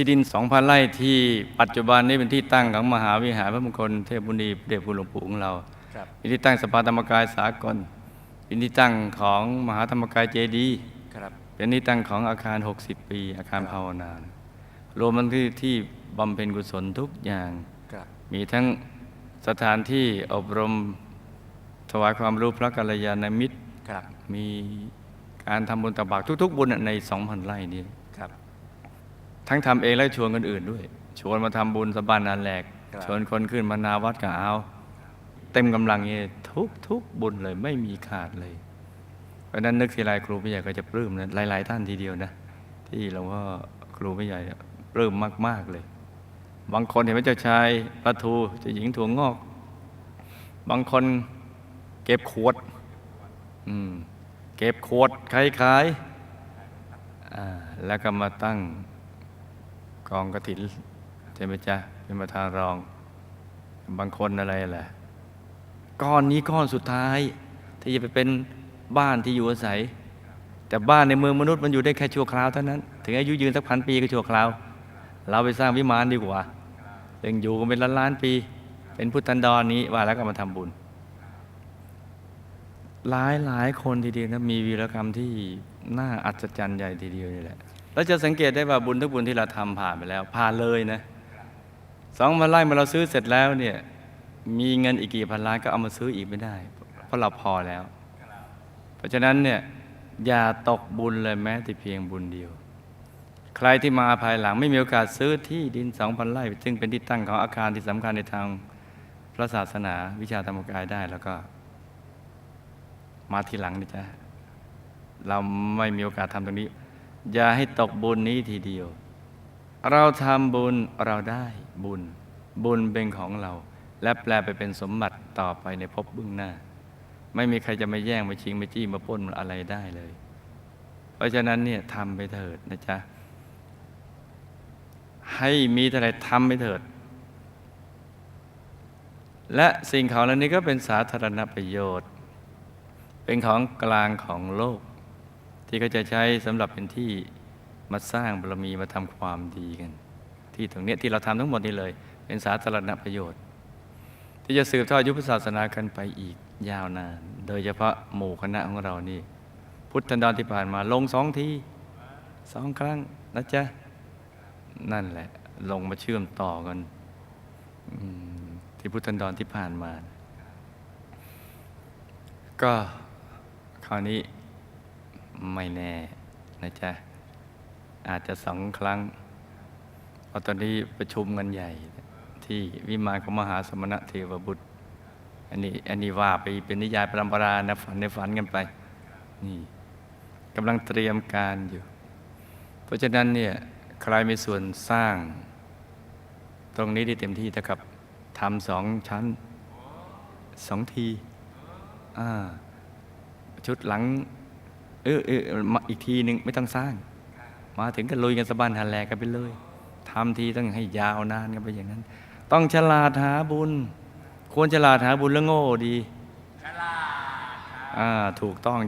ที่ดิน2,000ไร่ที่ปัจจุบันนี้เป็นที่ตั้งของมหาวิหารพระมงคลเทพบุรีเดชคุณหลวงปู่ของเราครับเป็นที่ตั้งสภาธรรมกายสากลเป็นที่ตั้งของมหาธรรมกายเจดีย์ครับเป็นที่ตั้งของอาคาร 60 ปี อาคารภาวนารวมทั้งที่ที่บำเพ็ญกุศลทุกอย่างครับมีทั้งสถานที่อบรมถวายความรู้พระกัลยาณมิตรครับมีการทำบุญตักบาตรทุก ๆ บุญใน 2,000 ไร่นี้ครับ ทั้งทำเองและชวนคนอื่นด้วย ชวนมาทำบุญสะบานนานแหลกครับชวนคนขึ้นมานาวัดกับเอาเต็มกำลังนี่ทุกทุกบุญเลยไม่มีขาดเลย เพราะฉะนั้นนึกทีไรครูพี่ใหญ่ก็จะปลื้มนะหลาย ๆ ท่านทีเดียวนะ ที่หลวงพ่อครูพี่ใหญ่ปลื้มมาก ๆเลย บางคนเห็นว่าเจ้าชายปลาทูเจะหญิงถั่วงอก บางคนเก็บขวด อืม เก็บขวดขายขายอ่าแล้วก็มาตั้ง กองกระถินใช่ไหมจ๊ะเป็นประธานรอง บางคนอะไรแหละก้อนนี้ก้อนสุดท้าย ที่จะไปเป็นบ้านที่อยู่อาศัย แต่บ้านในเมืองมนุษย์มันอยู่ได้แค่ชั่วคราวเท่านั้น ถึงอายุยืนสักพันปีก็ชั่วคราว เราไปสร้างวิมานดีกว่ายังอยู่กันเป็นล้านล้านปี เป็นพุทธันดรนี้ว่าแล้วก็มาทำบุญ หลายหลายคนทีเดียวนะมีวีรกรรมที่น่าอัศจรรย์ใหญ่ทีเดียวนี่แหละ เราจะสังเกตได้ว่าบุญทุกบุญที่เราทำผ่านไปแล้ว ผ่านเลยนะสองพันไร่เมื่อเราซื้อเสร็จแล้วเนี่ยมีเงินอีกกี่พันล้านก็เอามาซื้ออีกไม่ได้ เพราะเราพอแล้ว เพราะฉะนั้นเนี่ยอย่าตกบุญเลยแม้แต่เพียงบุญเดียว ใครที่มาภายหลังไม่มีโอกาสซื้อที่ดินสองพันไร่ซึ่งเป็นที่ตั้งของอาคารที่สำคัญในทางพระศาสนาวิชาธรรมกายได้แล้วก็ มาทีหลังนะจ๊ะเราไม่มีโอกาสทำตรงนี้ อย่าให้ตกบุญนี้ทีเดียว เราทำบุญเราได้บุญ บุญเป็นของเรา และแปลไปเป็นสมบัติต่อไปในภพเบื้องหน้า ไม่มีใครจะมาแย่งมาชิงมาจี้มาป้นอะไรได้เลย เพราะฉะนั้นเนี่ยทำไปเถิดนะจ๊ะ ให้มีเท่าไหรทำไปเถิด และสิ่งของเหล่านี้ก็เป็นสาธารณประโยชน์ เป็นของกลางของโลก ที่เขาจะใช้สำหรับเป็นที่มาสร้างบารมีมาทำความดีกัน ที่ตรงนี้ที่เราทำทั้งหมดนี้เลย เป็นสาธารณประโยชน์ ที่จะสืบทอดยุทธศาสนากันไปอีกยาวนาน โดยเฉพาะหมู่คณะของเรานี่ พุทธันดรที่ผ่านมาลงสองทีสองครั้งนะจ๊ะ นั่นแหละ ลงมาเชื่อมต่อกันที่พุทธันดรที่ผ่านมา ก็คราวนี้ ไม่แน่นะจ๊ะ อาจจะสองครั้งเพราะตอนนี้ประชุมกันใหญ่ที่วิมานของมหาสมณะเทวบุตร อันนี้อันนี้ว่าไปเป็นนิยายปรำปรานะฝันในฝันกันไป นี่กำลังเตรียมการอยู่ เพราะฉะนั้นเนี่ยใครมีส่วนสร้าง ตรงนี้ได้เต็มที่นะครับทำสองชั้นสองทีอ่าชุดหลัง เออเออมาอีกทีหนึ่งไม่ต้องสร้าง มาถึงก็ลุยกันสะบานหันแหลกกันไปเลยทำทีต้องให้ยาวนานกันไปอย่างนั้น ต้องฉลาดหาบุญ ควรฉลาดหาบุญแล้วโง่ดี ฉลาดอ่าถูกต้องจ้ะ